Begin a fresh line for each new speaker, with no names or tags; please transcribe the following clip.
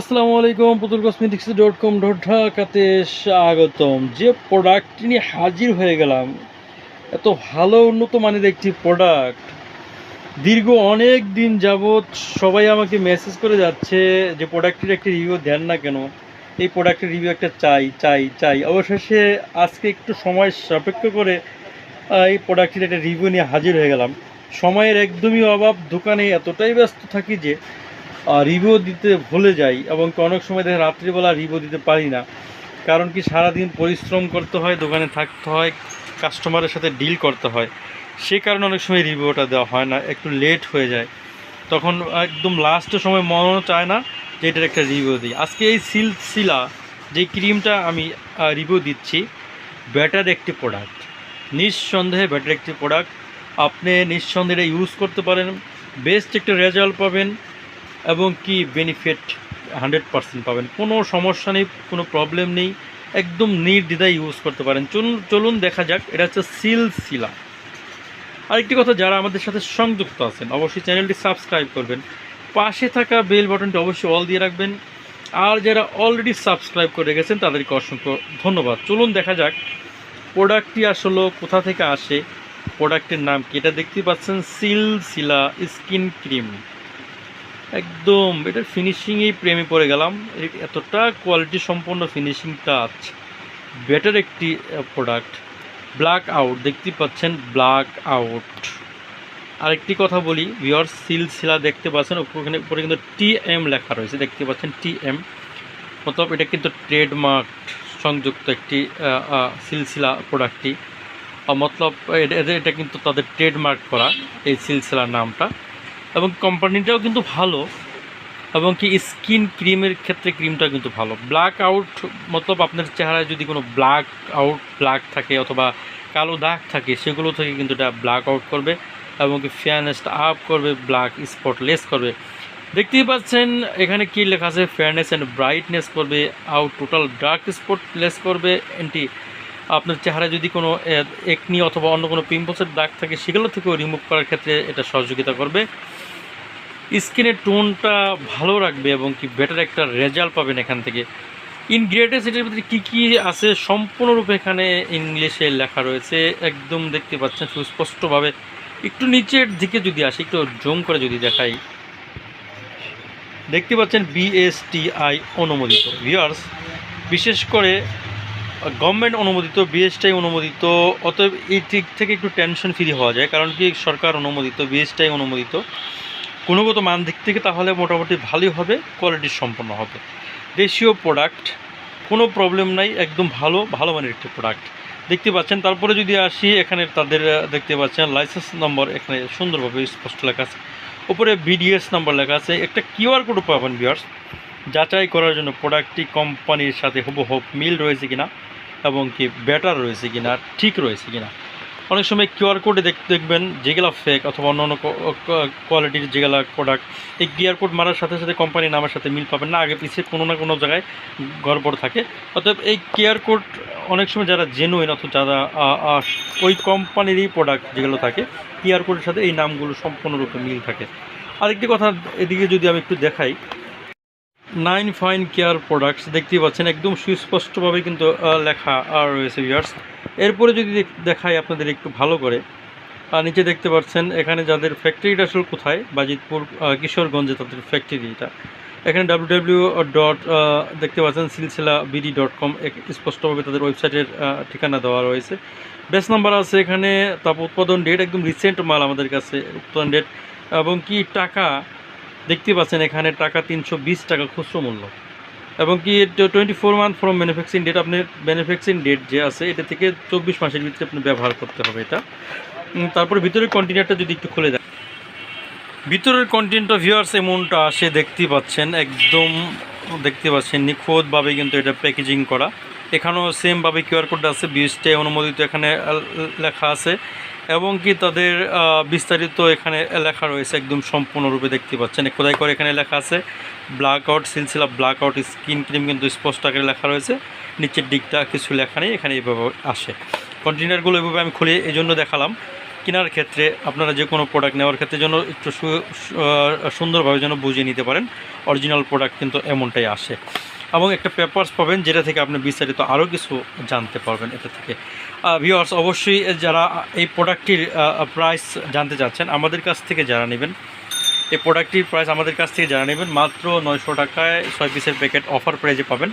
আসসালামু আলাইকুম, পুতুল কসমেটিক্স ডট কম ডট ঢাকাতে স্বাগতম। যে প্রোডাক্টটি নিয়ে হাজির হয়ে গেলাম, এত ভালো উন্নত মানের একটি প্রোডাক্ট দীর্ঘ অনেক দিন যাবৎ সবাই আমাকে মেসেজ করে যাচ্ছে যে প্রোডাক্টটির একটি রিভিউ দেন না কেন। এই প্রোডাক্টের রিভিউ একটা চাই চাই চাই। অবশেষে আজকে একটু সময় সাপেক্ষ করে এই প্রোডাক্টটির একটা রিভিউ নিয়ে হাজির হয়ে গেলাম। সময়ের একদমই অভাব, দোকানে এতটাই ব্যস্ত থাকি যে রিভিউ দিতে ভুলে যাই এবং অনেক সময় দেখে রাত্রিবেলা রিভিউ দিতে পারি না। কারণ কি সারাদিন পরিশ্রম করতে হয়, দোকানে থাকতে হয় কাস্টমারের সাথে ডিল করতে হয়। সে কারণে অনেক সময় রিভিউটা দেওয়া হয় না, একটু লেট হয়ে যায়। তখন একদম লাস্টের সময় মনও চায় না যে এটার একটা রিভিউ দিই। আজকে এই সিলসিলা, যে ক্রিমটা আমি রিভিউ দিচ্ছি ব্যাটার একটি প্রোডাক্ট নিঃসন্দেহে ব্যাটার একটি প্রোডাক্ট আপনি নিঃসন্দেহে ইউজ করতে পারেন। বেস্ট একটা রেজাল্ট পাবেন। এবং কি বেনিফিট হান্ড্রেড পার্সেন্ট পাবেন? কোনো সমস্যা নেই, কোনো প্রবলেম নেই, একদম নির্দ্বিধায় ইউজ করতে পারেন। চলুন চলুন দেখা যাক, এটা হচ্ছে সিলসিলা। আরেকটি কথা, যারা আমাদের সাথে সংযুক্ত আছেন, অবশ্যই চ্যানেলটি সাবস্ক্রাইব করবেন। পাশে থাকা বেল বাটনটি অবশ্যই অল দিয়ে রাখবেন। আর যারা অলরেডি সাবস্ক্রাইব করে গেছেন, তাদেরকে অসংখ্য ধন্যবাদ। চলুন দেখা যাক প্রোডাক্টটি আসলে কোথা থেকে আসে প্রোডাক্টের নাম কি? এটা দেখতে পাচ্ছেন, সিলসিলা স্কিন ক্রিম। একদম এটার ফিনিশিংয়েই প্রেমে পড়ে গেলাম। এতটা কোয়ালিটি সম্পন্ন ফিনিশিং টাচ বেটার একটি প্রোডাক্ট ব্ল্যাক আউট দেখতে পাচ্ছেন ব্ল্যাক আউট আরেকটি কথা বলি ভিওর সিলসিলা দেখতে পাচ্ছেন ওখানে উপরে কিন্তু টি এম লেখা রয়েছে, দেখতে পাচ্ছেন টি এম মতলব এটা কিন্তু ট্রেডমার্ক সংযুক্ত একটি সিলসিলা প্রোডাক্টটি মতলব এটা- এটা- এটা কিন্তু তাদের ট্রেডমার্ক করা, এই সিলসিলার নামটা। এবং কোম্পানিটাও কিন্তু ভালো, এবং কি স্কিন ক্রিমের ক্ষেত্রে ক্রিমটা কিন্তু ভালো। ব্ল্যাক আউট মতলব আপনার চেহারায় যদি কোনো ব্ল্যাক আউট ব্ল্যাক থাকে অথবা কালো দাগ থাকে, সেগুলো থেকে কিন্তু এটা ব্ল্যাক আউট করবে এবং কি ফেয়ারনেসটা আপ করবে ব্ল্যাক স্পটলেস করবে। দেখতেই পাচ্ছেন, এখানে কি লেখা আছে? ফেয়ারনেস অ্যান্ড ব্রাইটনেস করবে আউট টোটাল ডার্ক স্পটলেস করবে, এন্টি আপনার চেহারায় যদি কোনো একনি অথবা অন্য কোনো পিম্পলসের দাগ থাকে, সেগুলো থেকেও রিমুভ করার ক্ষেত্রে এটা সহযোগিতা করবে। স্কিনের টোনটা ভালো রাখবে এবং কি বেটার একটা রেজাল্ট পাবেন এখান থেকে। ইনগ্রেডিয়েন্টস এটার ভিতরে কী কী আছে সম্পূর্ণরূপে এখানে ইংলিশে লেখা রয়েছে, একদম দেখতে পাচ্ছেন সুস্পষ্টভাবে। একটু নিচের দিকে যদি আসি, একটু জুম করে যদি দেখাই। দেখতে পাচ্ছেন বিএসটিআই অনুমোদিত। ভিউয়ার্স বিশেষ করে গভর্নমেন্ট অনুমোদিত বিএসটিআই অনুমোদিত, অতএব এই দিক থেকে একটু টেনশন ফ্রি হওয়া যায়। কারণ কি সরকার অনুমোদিত বিএসটিআই অনুমোদিত। গুণগত মান দিক থেকে তাহলে মোটামুটি ভালোই হবে কোয়ালিটি সম্পন্ন হবে। দেশীয় প্রোডাক্ট কোনো প্রবলেম নাই, একদম ভালো ভালো মানের একটি প্রোডাক্ট দেখতে পাচ্ছেন, তারপরে যদি আসি, এখানে তাদের দেখতে পাচ্ছেন লাইসেন্স নম্বর এখানে সুন্দরভাবে স্পষ্ট লেখা আছে। উপরে বিডিএস নাম্বার লেখা আছে। একটা কিউআর কোডও পাবেন বিয়ার্স যাচাই করার জন্য প্রোডাক্টটি কোম্পানির সাথে হুবহুব মিল রয়েছে কিনা এবং কি বেটার রয়েছে কিনা, ঠিক রয়েছে কিনা। অনেক সময় কিউআর কোডে দেখ, দেখবেন যেগুলো ফেক অথবা অন্য অন্য কোয়ালিটির যেগুলো প্রোডাক্ট এই কিউআর কোড মারার সাথে সাথে কোম্পানির নামের সাথে মিল পাবেন না। আগে পিছিয়ে কোনো না কোনো জায়গায় গড়বড় থাকে। অতএব এই কিউআর কোড অনেক সময় যারা জেনুইন অথবা যারা ওই কোম্পানিরই প্রোডাক্ট যেগুলো থাকে কিউআর কোডের সাথে এই নামগুলো সম্পূর্ণরূপে মিল থাকে। আরেকটি কথা এদিকে যদি আমি একটু দেখাই নাইন ফাইন কেয়ার প্রোডাক্টস দেখতেই পাচ্ছেন, একদম সুস্পষ্টভাবে কিন্তু লেখা রয়েছে ভিউয়ার্স এরপরে যদি দেখ- দেখাই আপনাদের একটু ভালো করে, আর নিচে দেখতে পাচ্ছেন, এখানে যাদের ফ্যাক্টরিটা আসলে কোথায়? বাজিতপুর কিশোরগঞ্জে তাদের ফ্যাক্টরিটা এখানে ডাব্লিউ ডট দেখতে পাচ্ছেন, সিলসিলা বিডি ডট কম স্পষ্টভাবে তাদের ওয়েবসাইটের ঠিকানা দেওয়া রয়েছে। বেস নাম্বার আছে এখানে, তারপর উৎপাদন ডেট একদম রিসেন্ট মাল আমাদের কাছে, উৎপাদন ডেট এবং কি টাকা, দেখতে পাচ্ছেন এখানে টাকা তিনশো বিশ টাকা খুচরো মূল্য। এবং কি twenty four month from manufacturing date আপনি ম্যানুফ্যাকচারিং ডেট যে আছে, এটা থেকে চব্বিশ মাসের ভিতরে আপনি ব্যবহার করতে হবে এটা। তারপরে ভিতরের কন্টেনারটা যদি একটু খুলে দেয় ভিতরের কন্টেন্টটা ভিউয়ার্স এমনটা আসে দেখতেই পাচ্ছেন, একদম দেখতে পাচ্ছেন, নিখুঁতভাবে কিন্তু এটা প্যাকেজিং করা। এখানেও সেমভাবে কিউআর কোড আছে বিশটাই অনুমোদিত এখানে লেখা আছে। এবং কি তাদের বিস্তারিত এখানে লেখা রয়েছে, একদম সম্পূর্ণরূপে দেখতে পাচ্ছেন। খোদাই করে এখানে লেখা আছে black out Silsila black out skin cream কিন্তু স্পষ্ট আকারে লেখা রয়েছে। নিচের দিকটা কিছু লেখা নেই, এখানে এইভাবে আসে। কন্টেনারগুলো এভাবে আমি খুলে এই জন্য দেখালাম। কেনার ক্ষেত্রে আপনারা যে কোনো প্রোডাক্ট নেওয়ার ক্ষেত্রে যেন একটু সুন্দরভাবে যেন বুঝিয়ে নিতে পারেন অরিজিনাল প্রোডাক্ট কিন্তু এমনটাই আসে। এবং একটা পেপার্স পাবেন, যেটা থেকে আপনি বিস্তারিত আরও কিছু জানতে পারবেন, এটা থেকে। ভিওয়ার্স অবশ্যই যারা এই প্রোডাক্টটির প্রাইস জানতে চাচ্ছেন, আমাদের কাছ থেকে যারা নেবেন, এই প্রোডাক্টটির প্রাইস আমাদের কাছ থেকে যারা নেবেন, মাত্র নয়শো টাকায় ছয় পিসের প্যাকেট অফার প্রাইজে পাবেন।